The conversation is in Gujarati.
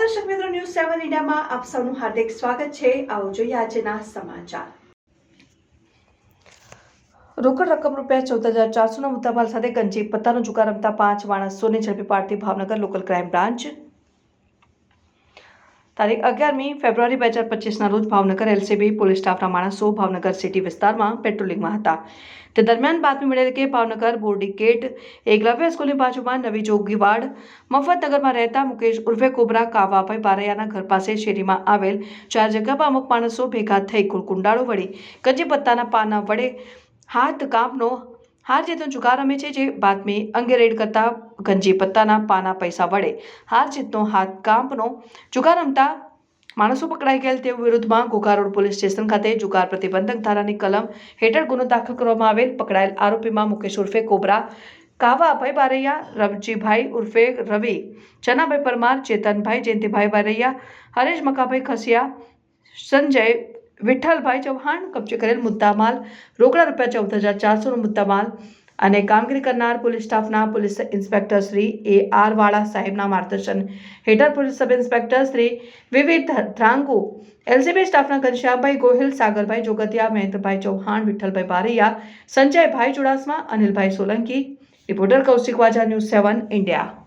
દર્શક મિત્રો ન્યૂઝ સેવન ઇન્ડિયામાં આપ સૌનું હાર્દિક સ્વાગત છે. આવો જોઈએ આજના સમાચાર. રોકડ રકમ રૂપિયા ચૌદ હજાર ચારસોના મુદ્દામાલ સાથે ગંજી પત્તાનો જુગાર રમતા પાંચ માણસોને ઝડપી પાડતી ભાવનગર લોકલ ક્રાઇમ બ્રાન્ચ. તારીખ અગિયારમી ફેબ્રુઆરી બે હજાર પચીસના રોજ ભાવનગર એલસીબી પોલીસ સ્ટાફના માણસો ભાવનગર સિટી વિસ્તારમાં પેટ્રોલિંગમાં હતા. તે દરમિયાન બાતમી મળેલ કે ભાવનગર બોરડી ગેટ એકલવ્ય સ્કૂલની બાજુમાં નવી જોગીવાડ મફતનગરમાં રહેતા મુકેશ ઉર્ફે કોબરા કાવાભાઈ બારૈયાના ઘર પાસે શેરીમાં આવેલ ચાર જગ્યામાં અમુક માણસો ભેગા થઈ કુંડાળો વળી કચી પત્તાના પાના વડે હાથ કાપનો હાર જીતનો જુગાર રમે છે જે બાતમી અંગે રેડ કરતા ગંજી પત્તાના પાના પૈસા વડે. હાર જીતનો હાથ કાંપનો જુગાર રમતા માણસો પકડાઈ ગયેલ તેઓ વિરુદ્ધમાં ઘોઘા રોડ પોલીસ સ્ટેશન ખાતે જુગાર પ્રતિબંધક ધારાની કલમ હેઠળ ગુનો દાખલ કરવામાં આવેલ પકડાયેલ આરોપીમાં મુકેશ ઉર્ફે કોબરા, કાવાભાઈ બારૈયા, રવજીભાઈ ઉર્ફે રવિ, ચનાભાઈ પરમાર, ચેતનભાઈ જયંતિભાઈ બારૈયા, હરેશ મકાભાઈ ખસિયા, સંજય વિઠ્ઠલભાઈ ચૌહાણ કબજે કરેલ મુદ્દામાલ, રોકડા રૂપિયા ચૌદ હજાર ચારસોનો મુદ્દામાલ અને કામગીરી કરનાર પોલીસ સ્ટાફના police inspector Shri A R Vala સાહેબના માર્ગદર્શન હેઠળ પોલીસ સબ ઇન્સ્પેક્ટર શ્રી વિવિધ ધ્રાંગુ, એલસીબી સ્ટાફના Ghanshyambhai Gohil, Sagarbhai Jogatiya, Mahendrabhai Chauhan, Vitthalbhai Baraiya, Sanjaybhai Chudasama, Anilbhai Solanki, reporter Kaushik Vaja, news seven, India.